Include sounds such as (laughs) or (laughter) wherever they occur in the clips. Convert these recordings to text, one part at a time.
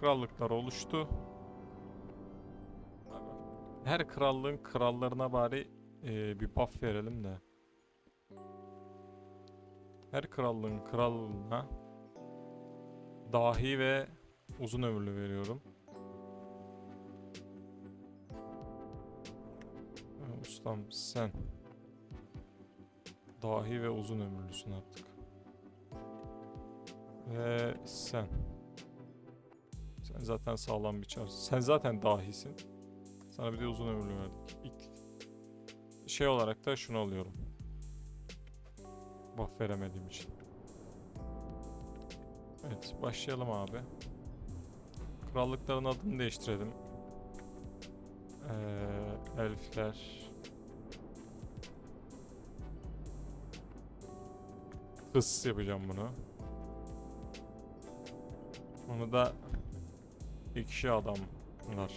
Krallıklar oluştu. Her krallığın krallarına bari e, bir buff verelim de. Her krallığın kralına dahi ve uzun ömürlü veriyorum. Ustam sen dahi ve uzun ömürlüsün artık. Ve sen. Sen zaten sağlam bir çar. Sen zaten dahisin. Sana bir de uzun ömürlü verdik. İlk şey olarak da şunu alıyorum. Buff veremediğim için. Evet başlayalım abi. Krallıkların adını değiştirelim. Ee, elfler. Hıs yapacağım bunu. Onu da ikişi adamlar.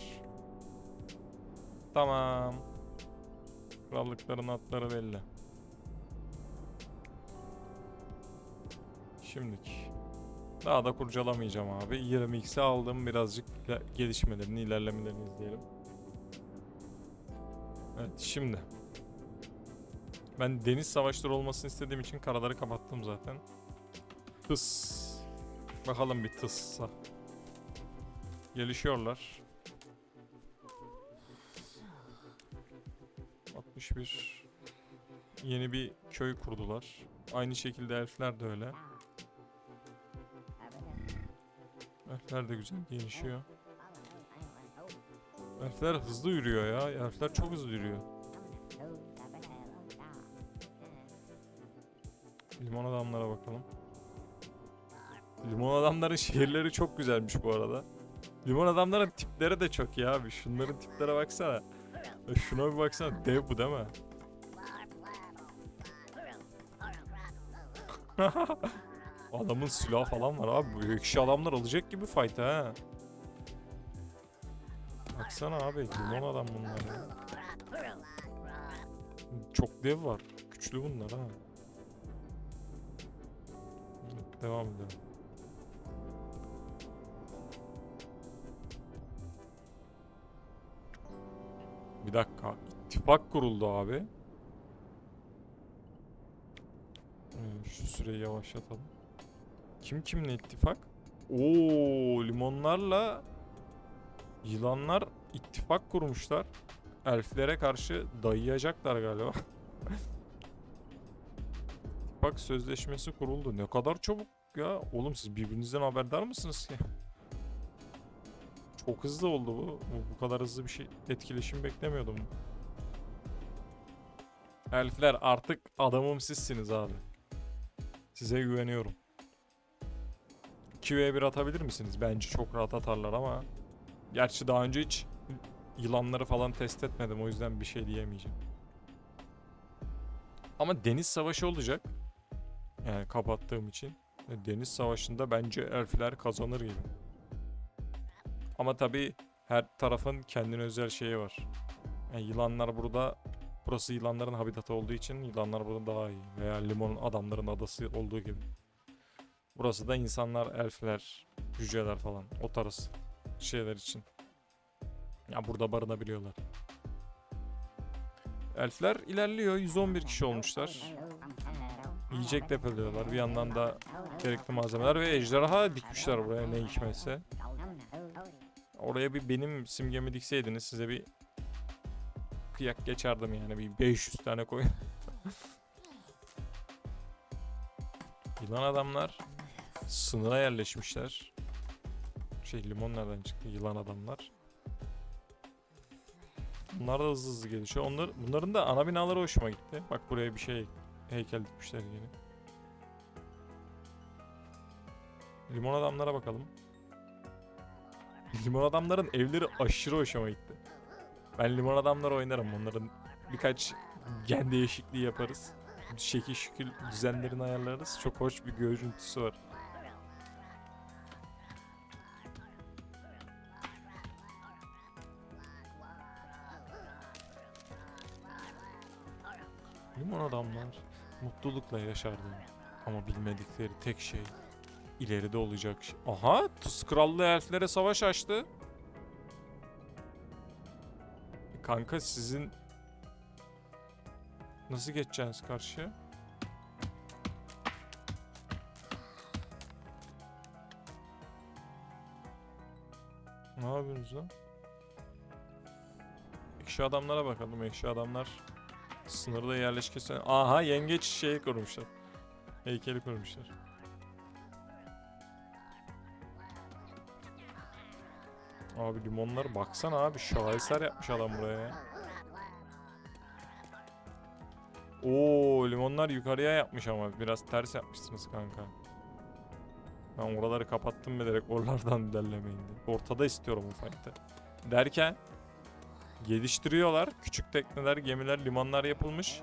Tamam. Krallıkların adları belli. Şimdilik. Daha da kurcalamayacağım abi. 20x'e aldım. Birazcık gelişmelerini, ilerlemelerini izleyelim. Evet şimdi. Ben deniz savaşları olmasını istediğim için karaları kapattım zaten. Tıs. Bakalım bir tıssa. Gelişiyorlar. 61 yeni bir köy kurdular. Aynı şekilde elfler de öyle. Elfler de güzel gelişiyor. Elfler hızlı yürüyor ya. Elfler çok hızlı yürüyor. Limon adamlara bakalım. Limon adamların (laughs) şehirleri çok güzelmiş bu arada. Limon adamların tipleri de çok iyi abi. Şunların tiplere baksana. Ya Şuna bir baksana. Dev bu değil mi? (laughs) Adamın silahı falan var abi. Bu ekşi adamlar alacak gibi fight ha. Baksana abi. Limon adam bunlar ya. Çok dev var. Güçlü bunlar ha. Devam edelim. Bir dakika. İttifak kuruldu abi. Ee, Şu süreyi yavaşlatalım. Kim kimle ittifak? Oo, limonlarla yılanlar ittifak kurmuşlar. Elflere karşı dayayacaklar galiba. (laughs) ittifak sözleşmesi kuruldu. Ne kadar çabuk ya. Oğlum siz birbirinizden haberdar mısınız ki? Çok hızlı oldu bu. Bu, bu kadar hızlı bir şey etkileşim beklemiyordum. Elfler artık adamım sizsiniz abi. Size güveniyorum. 2v1 atabilir misiniz? Bence çok rahat atarlar ama Gerçi daha önce hiç yılanları falan test etmedim o yüzden bir şey diyemeyeceğim. Ama deniz savaşı olacak. Yani kapattığım için. Deniz savaşında bence elfler kazanır gibi. Ama tabii her tarafın kendine özel şeyi var. Yani yılanlar burada burası yılanların habitatı olduğu için yılanlar burada daha iyi. Veya limonun adamların adası olduğu gibi. Burası da insanlar, elfler, cüceler falan o tarz şeyler için. Ya burada barınabiliyorlar. Elfler ilerliyor. 111 kişi olmuşlar. Yiyecek depoluyorlar. Bir yandan da gerekli malzemeler ve ejderha dikmişler buraya ne hikmetse. Oraya bir benim simgemi dikseydiniz size bir kıyak geçerdim yani bir 500 tane koy. (laughs) Yılan adamlar sınıra yerleşmişler. Şey limon nereden çıktı? Yılan adamlar. Bunlar da hızlı hızlı gelişiyor. Onlar, bunların da ana binaları hoşuma gitti. Bak buraya bir şey heykel dikmişler yeni. Limon adamlara bakalım. Limon adamların evleri aşırı hoşuma gitti. Ben limon adamlar oynarım. Onların birkaç gen değişikliği yaparız. Şekil şükül düzenlerini ayarlarız. Çok hoş bir görüntüsü var. Limon adamlar mutlulukla yaşardı. Ama bilmedikleri tek şey ileride olacak. Aha Tuz Krallığı elflere savaş açtı. Kanka sizin nasıl geçeceksiniz karşıya? Ne yapıyorsunuz lan? Ekşi adamlara bakalım. Ekşi adamlar sınırda yerleşkesi... Aha yengeç şeyi kurmuşlar. Heykeli kurmuşlar. Abi limonlar baksana abi şaheser yapmış adam buraya ya. Oo limonlar yukarıya yapmış ama biraz ters yapmışsınız kanka. Ben oraları kapattım bilerek oralardan (laughs) ilerlemeyin diye. Ortada istiyorum bu fight'ı. Derken geliştiriyorlar. Küçük tekneler, gemiler, limanlar yapılmış.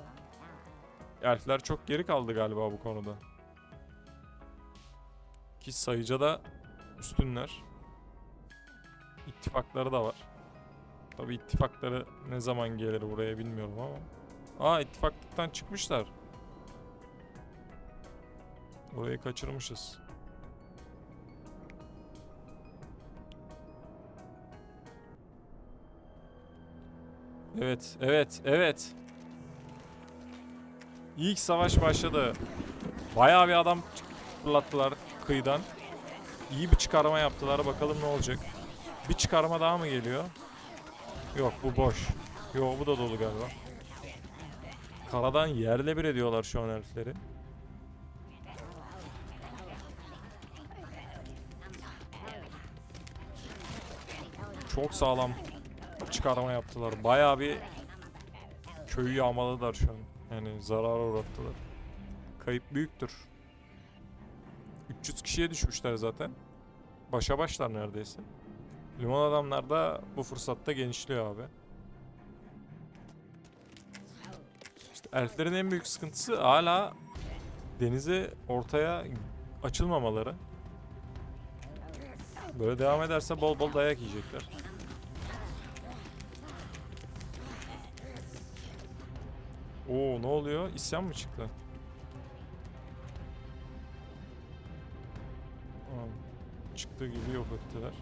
Elfler çok geri kaldı galiba bu konuda. Ki sayıca da üstünler. İttifakları da var. Tabi ittifakları ne zaman gelir buraya bilmiyorum ama. Aa ittifaklıktan çıkmışlar. Orayı kaçırmışız. Evet, evet, evet. İlk savaş başladı. Bayağı bir adam fırlattılar kıyıdan. İyi bir çıkarma yaptılar. Bakalım ne olacak. Bir çıkarma daha mı geliyor? Yok bu boş. Yok bu da dolu galiba. Karadan yerle bir ediyorlar şu an elfleri. Çok sağlam çıkarma yaptılar. Bayağı bir köyü yağmaladılar şu an. Yani zarar uğrattılar. Kayıp büyüktür. 300 kişiye düşmüşler zaten. Başa başlar neredeyse. Limon adamlar da bu fırsatta genişliyor abi. İşte elflerin en büyük sıkıntısı hala denize ortaya açılmamaları. Böyle devam ederse bol bol dayak yiyecekler. Oo ne oluyor? İsyan mı çıktı? Aa, çıktığı gibi yok ettiler.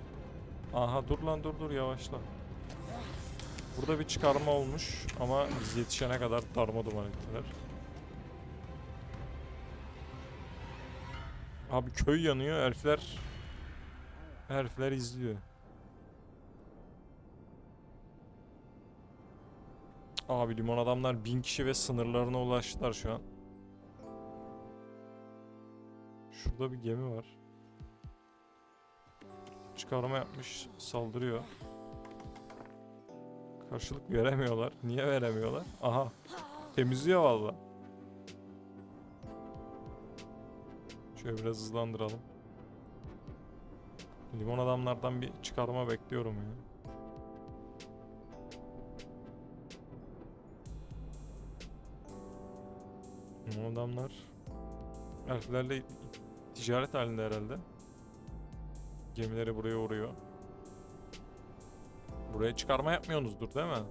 Aha dur lan dur dur yavaşla. Burada bir çıkarma olmuş ama biz yetişene kadar darma duman ettiler. Abi köy yanıyor elfler elfler izliyor. Abi limon adamlar bin kişi ve sınırlarına ulaştılar şu an. Şurada bir gemi var. Çıkarma yapmış, saldırıyor. Karşılık veremiyorlar. Niye veremiyorlar? Aha. Temizliyor valla. Şöyle biraz hızlandıralım. Limon adamlardan bir çıkarma bekliyorum ya. Limon adamlar elflerle ticaret halinde herhalde. Gemileri buraya uğruyor. Buraya çıkarma yapmıyorsunuzdur değil mi?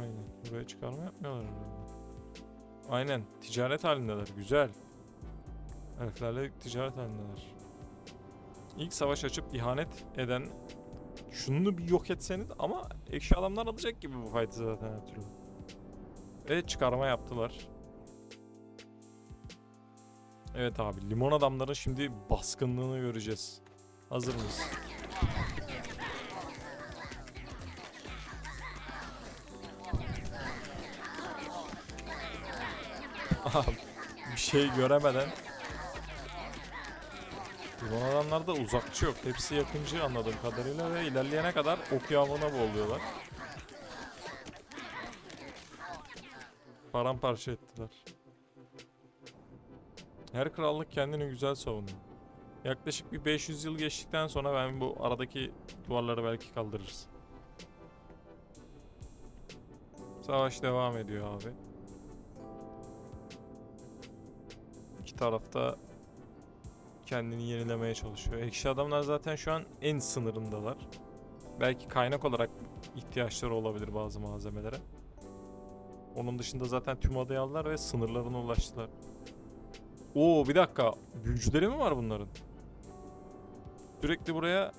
Aynen. Buraya çıkarma yapmıyorlar. Aynen. Ticaret halindeler. Güzel. Elflerle ticaret halindeler. İlk savaş açıp ihanet eden şunu bir yok etseniz ama ekşi adamlar alacak gibi bu fight'ı zaten her türlü. Ve çıkarma yaptılar. Evet abi limon adamların şimdi baskınlığını göreceğiz. Hazır mıyız? (laughs) Bir şey göremeden Limon adamlarda uzakçı yok. Hepsi yakıncı anladığım kadarıyla ve ilerleyene kadar ok yağmuruna boğuluyorlar. Paramparça ettiler. Her krallık kendini güzel savunuyor. Yaklaşık bir 500 yıl geçtikten sonra ben bu aradaki duvarları belki kaldırırız. Savaş devam ediyor abi. İki tarafta kendini yenilemeye çalışıyor. Ekşi adamlar zaten şu an en sınırındalar. Belki kaynak olarak ihtiyaçları olabilir bazı malzemelere. Onun dışında zaten tüm adayı aldılar ve sınırlarına ulaştılar. Oo bir dakika. Büyücüleri mi var bunların? Sürekli buraya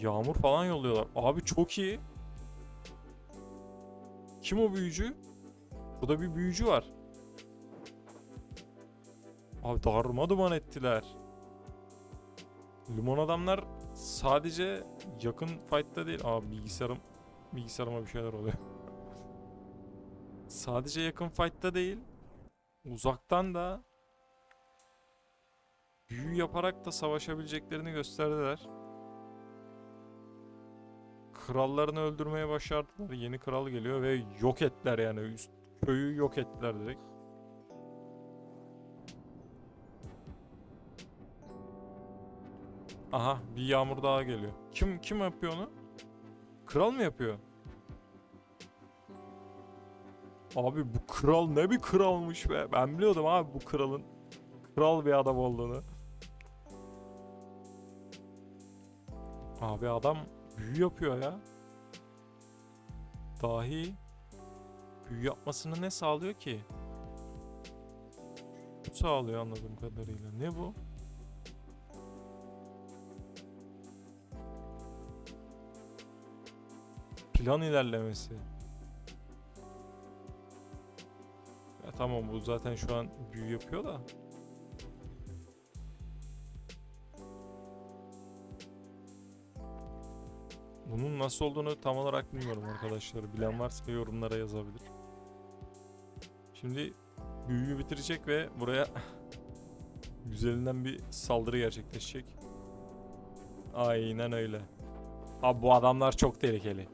yağmur falan yolluyorlar. Abi çok iyi. Kim o büyücü? Burada bir büyücü var. Abi darma duman ettiler. Limon adamlar sadece yakın fight'ta değil. Abi bilgisayarım bilgisayarıma bir şeyler oluyor. (laughs) sadece yakın fight'ta değil. Uzaktan da büyü yaparak da savaşabileceklerini gösterdiler. Krallarını öldürmeye başardılar. Yeni kral geliyor ve yok ettiler yani. Üst köyü yok ettiler direkt. Aha bir yağmur daha geliyor. Kim kim yapıyor onu? Kral mı yapıyor? Abi bu kral ne bir kralmış be. Ben biliyordum abi bu kralın kral bir adam olduğunu. Abi adam büyü yapıyor ya. Dahi büyü yapmasını ne sağlıyor ki? Bu sağlıyor anladığım kadarıyla. Ne bu? Plan ilerlemesi. Tamam bu zaten şu an büyü yapıyor da. Bunun nasıl olduğunu tam olarak bilmiyorum arkadaşlar. Bilen varsa yorumlara yazabilir. Şimdi büyüyü bitirecek ve buraya (laughs) güzelinden bir saldırı gerçekleşecek. Aynen öyle. Abi bu adamlar çok tehlikeli.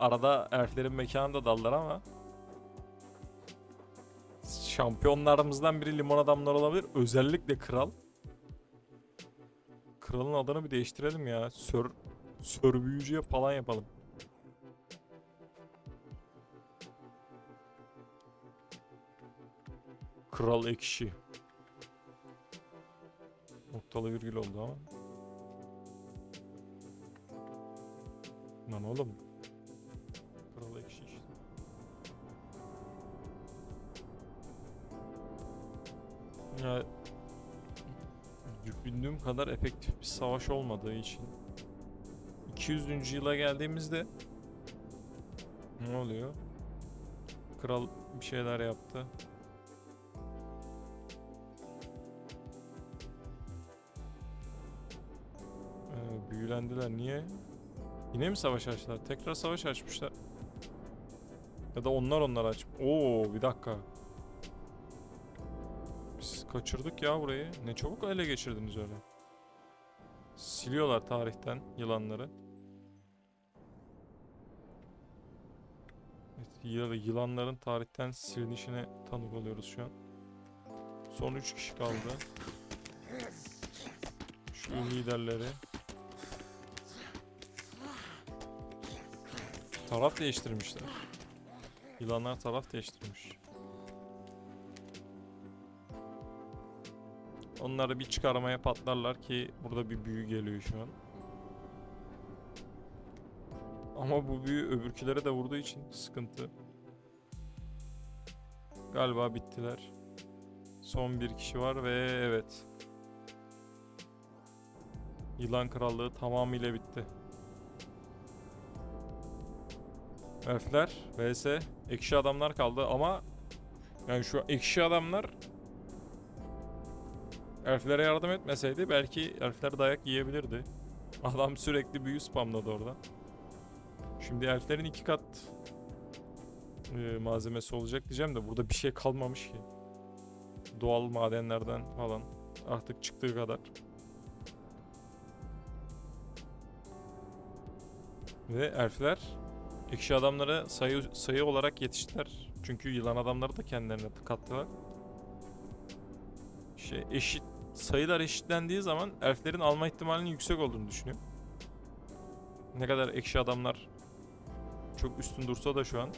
Arada elflerin mekanında dallar ama şampiyonlarımızdan biri limon adamlar olabilir. Özellikle kral. Kralın adını bir değiştirelim ya. Sör Sör büyücüye falan yapalım. Kral ekşi. Noktalı virgül oldu ama. Lan oğlum. Ya düşündüğüm kadar efektif bir savaş olmadığı için 200. yıla geldiğimizde ne oluyor? Kral bir şeyler yaptı. Ee, büyülendiler. Niye? Yine mi savaş açtılar? Tekrar savaş açmışlar. Ya da onlar onlar aç. Oo bir dakika. Kaçırdık ya burayı. Ne çabuk ele geçirdiniz öyle. Siliyorlar tarihten yılanları. Evet, yı- yılanların tarihten silinişine tanık oluyoruz şu an. Son 3 kişi kaldı. Şu liderleri. Taraf değiştirmişler. Yılanlar taraf değiştirmiş. Onları bir çıkarmaya patlarlar ki burada bir büyü geliyor şu an. Ama bu büyü öbürkülere de vurduğu için sıkıntı. Galiba bittiler. Son bir kişi var ve evet. Yılan Krallığı tamamıyla bitti. Elfler vs ekşi adamlar kaldı ama yani şu ekşi adamlar elflere yardım etmeseydi belki elfler dayak yiyebilirdi. (laughs) Adam sürekli büyü spamladı orada. Şimdi elflerin iki kat e, malzemesi olacak diyeceğim de burada bir şey kalmamış ki. Doğal madenlerden falan artık çıktığı kadar. Ve elfler ekşi adamlara sayı sayı olarak yetiştiler. Çünkü yılan adamları da kendilerine kattılar. Şey eşit sayılar eşitlendiği zaman elflerin alma ihtimalinin yüksek olduğunu düşünüyorum. Ne kadar ekşi adamlar çok üstün dursa da şu an.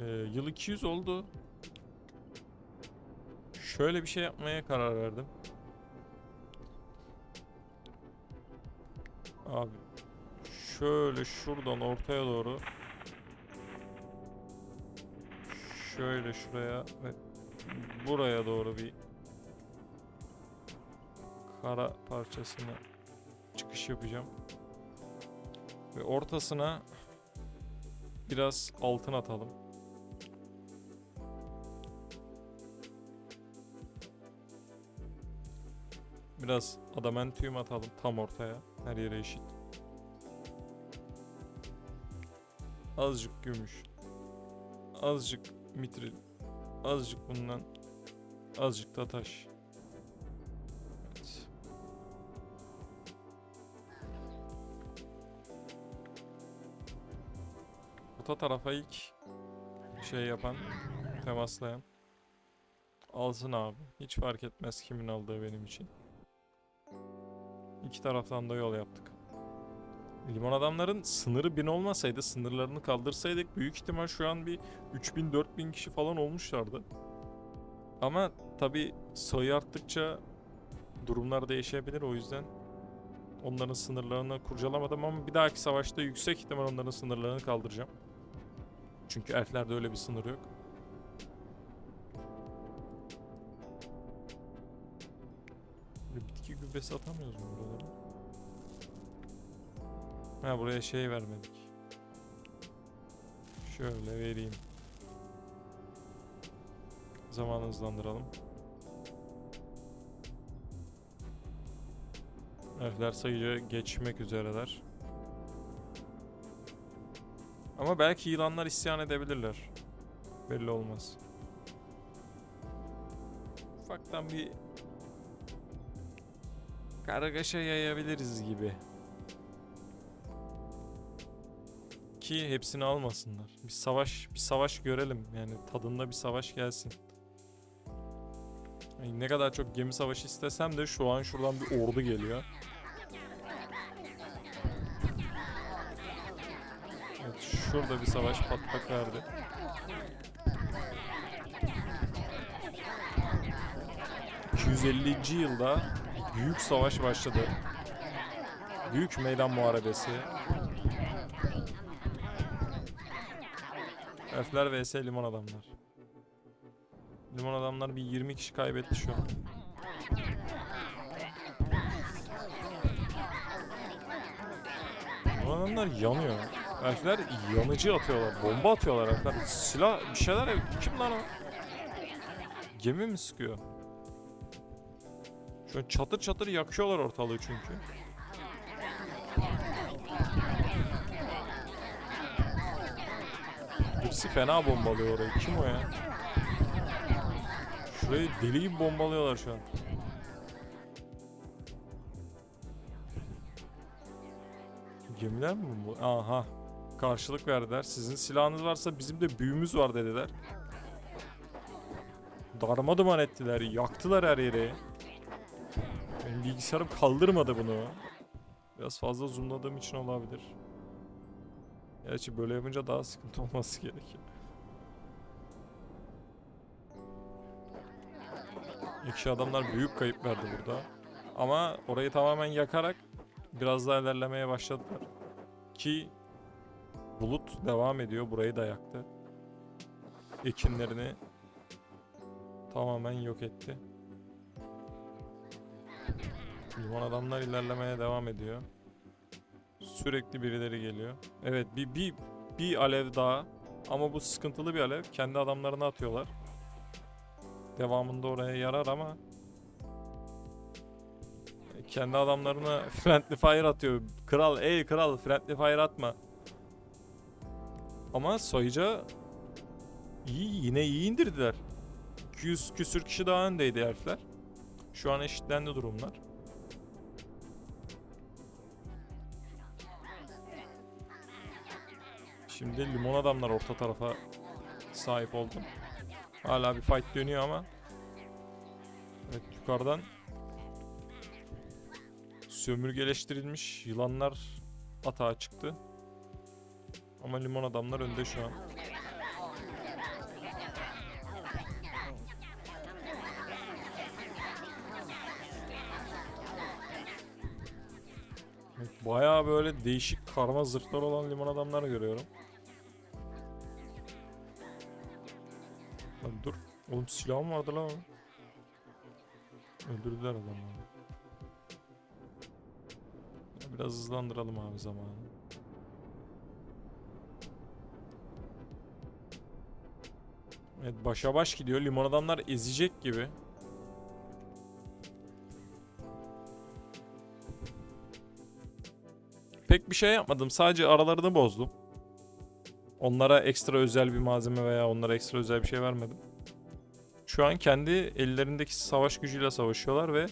Ee, yıl 200 oldu. Şöyle bir şey yapmaya karar verdim. Abi şöyle şuradan ortaya doğru şöyle şuraya ve buraya doğru bir kara parçasına çıkış yapacağım. Ve ortasına biraz altın atalım. Biraz adamantium atalım tam ortaya. Her yere eşit. Azıcık gümüş. Azıcık mitril. Azıcık bundan. Azıcık da taş. Evet. Orta tarafa ilk şey yapan, temaslayan. Alsın abi. Hiç fark etmez kimin aldığı benim için. İki taraftan da yol yaptık. Limon adamların sınırı 1000 olmasaydı, sınırlarını kaldırsaydık büyük ihtimal şu an bir 3000-4000 kişi falan olmuşlardı. Ama tabi sayı arttıkça durumlar değişebilir o yüzden onların sınırlarını kurcalamadım ama bir dahaki savaşta yüksek ihtimal onların sınırlarını kaldıracağım. Çünkü elflerde öyle bir sınır yok. Böyle bitki gübresi atamıyoruz mu buralara? Ha buraya şey vermedik. Şöyle vereyim. Zaman hızlandıralım. Elfler sayıca geçmek üzereler. Ama belki yılanlar isyan edebilirler. Belli olmaz. Ufaktan bir kargaşa yayabiliriz gibi. Ki hepsini almasınlar. Bir savaş, bir savaş görelim. Yani tadında bir savaş gelsin. Yani ne kadar çok gemi savaşı istesem de şu an şuradan bir ordu geliyor. Evet, şurada bir savaş patlak verdi. ...250. yılda büyük savaş başladı. Büyük meydan muharebesi. Elfler vs limon adamlar. Limon adamlar bir 20 kişi kaybetti şu an. Limon adamlar yanıyor. Elfler yanıcı atıyorlar. Bomba atıyorlar elfler. Silah bir şeyler kim lan o? Gemi mi sıkıyor? An çatır çatır yakıyorlar ortalığı çünkü. Birisi fena bombalıyor orayı. Kim o ya? Şurayı deli gibi bombalıyorlar şu an. Gemiler mi bu? Aha. Karşılık verdiler. Sizin silahınız varsa bizim de büyümüz var dediler. Darma duman ettiler. Yaktılar her yeri. Benim bilgisayarım kaldırmadı bunu. Biraz fazla zoomladığım için olabilir. Gerçi böyle yapınca daha sıkıntı (laughs) olması gerekiyor. İki adamlar büyük kayıp verdi burada. Ama orayı tamamen yakarak biraz daha ilerlemeye başladılar. Ki bulut devam ediyor. Burayı da yaktı. Ekinlerini tamamen yok etti. Limon adamlar ilerlemeye devam ediyor. Sürekli birileri geliyor. Evet bir, bir, bir alev daha. Ama bu sıkıntılı bir alev. Kendi adamlarına atıyorlar. Devamında oraya yarar ama kendi adamlarına (laughs) friendly fire atıyor. Kral ey kral friendly fire atma. Ama sayıca iyi yine iyi indirdiler. 200 küsür kişi daha öndeydi herifler. Şu an eşitlendi durumlar. Şimdi limon adamlar orta tarafa sahip oldu. Hala bir fight dönüyor ama. Evet yukarıdan sömürgeleştirilmiş yılanlar atağa çıktı. Ama limon adamlar önde şu an. Bayağı böyle değişik karma zırhlar olan liman adamlar görüyorum. Oğlum silahım vardı lan. Öldürdüler adamı. Biraz hızlandıralım abi zamanı. Evet başa baş gidiyor. Limon adamlar ezecek gibi. Pek bir şey yapmadım. Sadece aralarını bozdum. Onlara ekstra özel bir malzeme veya onlara ekstra özel bir şey vermedim. Şu an kendi ellerindeki savaş gücüyle savaşıyorlar ve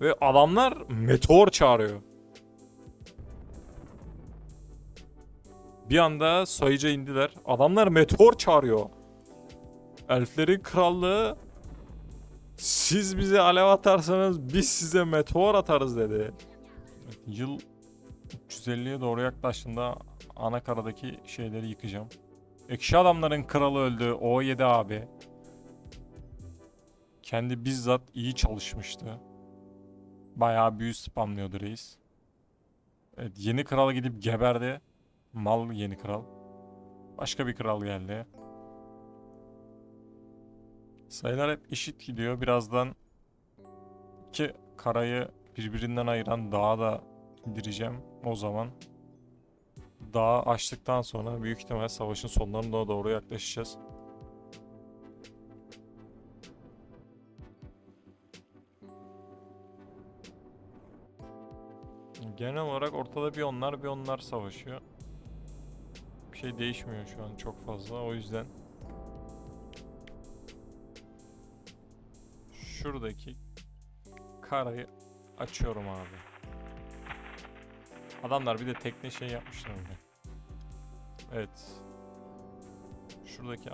ve adamlar meteor çağırıyor. Bir anda sayıca indiler. Adamlar meteor çağırıyor. Elflerin krallığı siz bize alev atarsanız biz size meteor atarız dedi. Yıl 350'ye doğru yaklaştığında ana karadaki şeyleri yıkacağım. Ekşi adamların kralı öldü. O7 abi. Kendi bizzat iyi çalışmıştı. Bayağı büyü spamlıyordu reis. Evet yeni kral gidip geberdi. Mal yeni kral. Başka bir kral geldi. Sayılar hep eşit gidiyor. Birazdan iki karayı birbirinden ayıran dağa da indireceğim. O zaman dağı açtıktan sonra büyük ihtimal savaşın sonlarına doğru yaklaşacağız. Genel olarak ortada bir onlar bir onlar savaşıyor. Bir şey değişmiyor şu an çok fazla o yüzden şuradaki karayı açıyorum abi. Adamlar bir de tekne şey yapmışlar orada. Evet. Şuradaki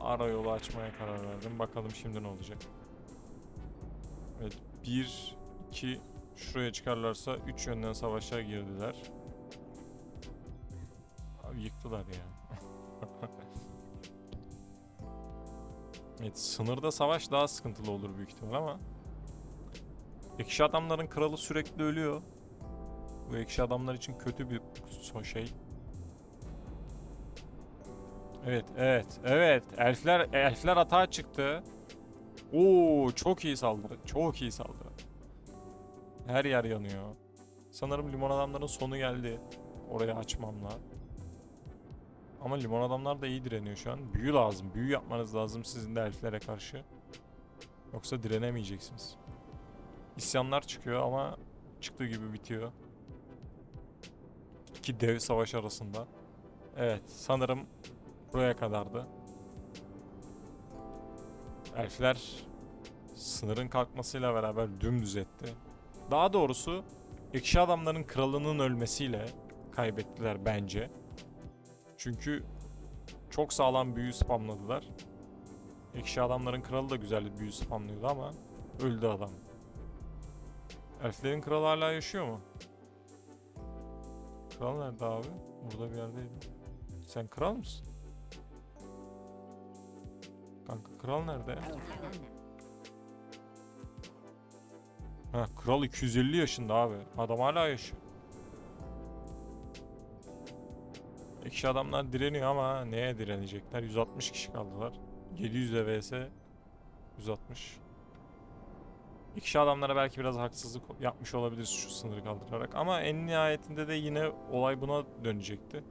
ara yolu açmaya karar verdim. Bakalım şimdi ne olacak. Evet. 1 2 şuraya çıkarlarsa 3 yönden savaşa girdiler. Abi yıktılar ya. (laughs) evet sınırda savaş daha sıkıntılı olur büyük ihtimal ama Ekşi adamların kralı sürekli ölüyor. Bu ekşi adamlar için kötü bir şey. Evet, evet, evet. Elfler elfler atağa çıktı. Oo, çok iyi saldırı. Çok iyi saldırı. Her yer yanıyor. Sanırım limon adamların sonu geldi. Orayı açmamla. Ama limon adamlar da iyi direniyor şu an. Büyü lazım. Büyü yapmanız lazım sizin de elflere karşı. Yoksa direnemeyeceksiniz. İsyanlar çıkıyor ama çıktığı gibi bitiyor. İki dev savaş arasında. Evet sanırım buraya kadardı. Elfler sınırın kalkmasıyla beraber dümdüz etti. Daha doğrusu ekşi adamların kralının ölmesiyle kaybettiler bence. Çünkü çok sağlam büyü spamladılar. Ekşi adamların kralı da güzel bir büyü spamlıyordu ama öldü adam. Elflerin kralı hala yaşıyor mu? Kral nerede abi? Burada bir yerdeydi. Sen kral mısın? Kanka kral nerede? Ha kral 250 yaşında abi. Adam hala yaşıyor. Ekşi adamlar direniyor ama neye direnecekler? 160 kişi kaldılar. 700 vs 160. İkişi adamlara belki biraz haksızlık yapmış olabilir şu sınırı kaldırarak ama en nihayetinde de yine olay buna dönecekti.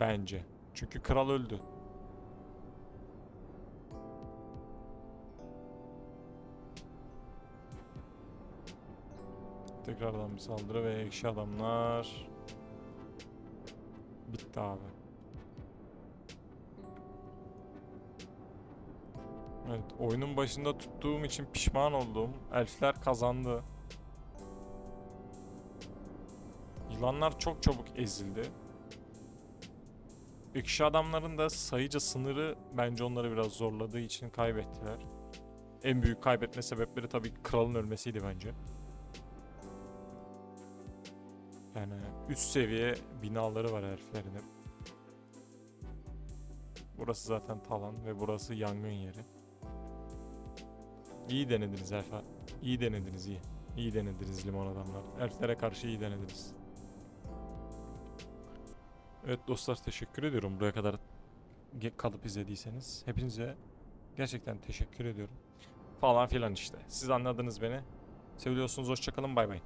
Bence. Çünkü kral öldü. Tekrardan bir saldırı ve ekşi adamlar bitti abi. Evet, oyunun başında tuttuğum için pişman oldum. Elfler kazandı. Yılanlar çok çabuk ezildi. Ekşi adamların da sayıca sınırı bence onları biraz zorladığı için kaybettiler. En büyük kaybetme sebepleri tabii kralın ölmesiydi bence. Yani üst seviye binaları var heriflerin. Burası zaten talan ve burası yangın yeri. İyi denediniz Elfa. İyi denediniz iyi. İyi denediniz limon adamlar. Elflere karşı iyi denediniz. Evet dostlar teşekkür ediyorum buraya kadar kalıp izlediyseniz. Hepinize gerçekten teşekkür ediyorum. Falan filan işte. Siz anladınız beni. Seviyorsunuz hoşçakalın bay bay.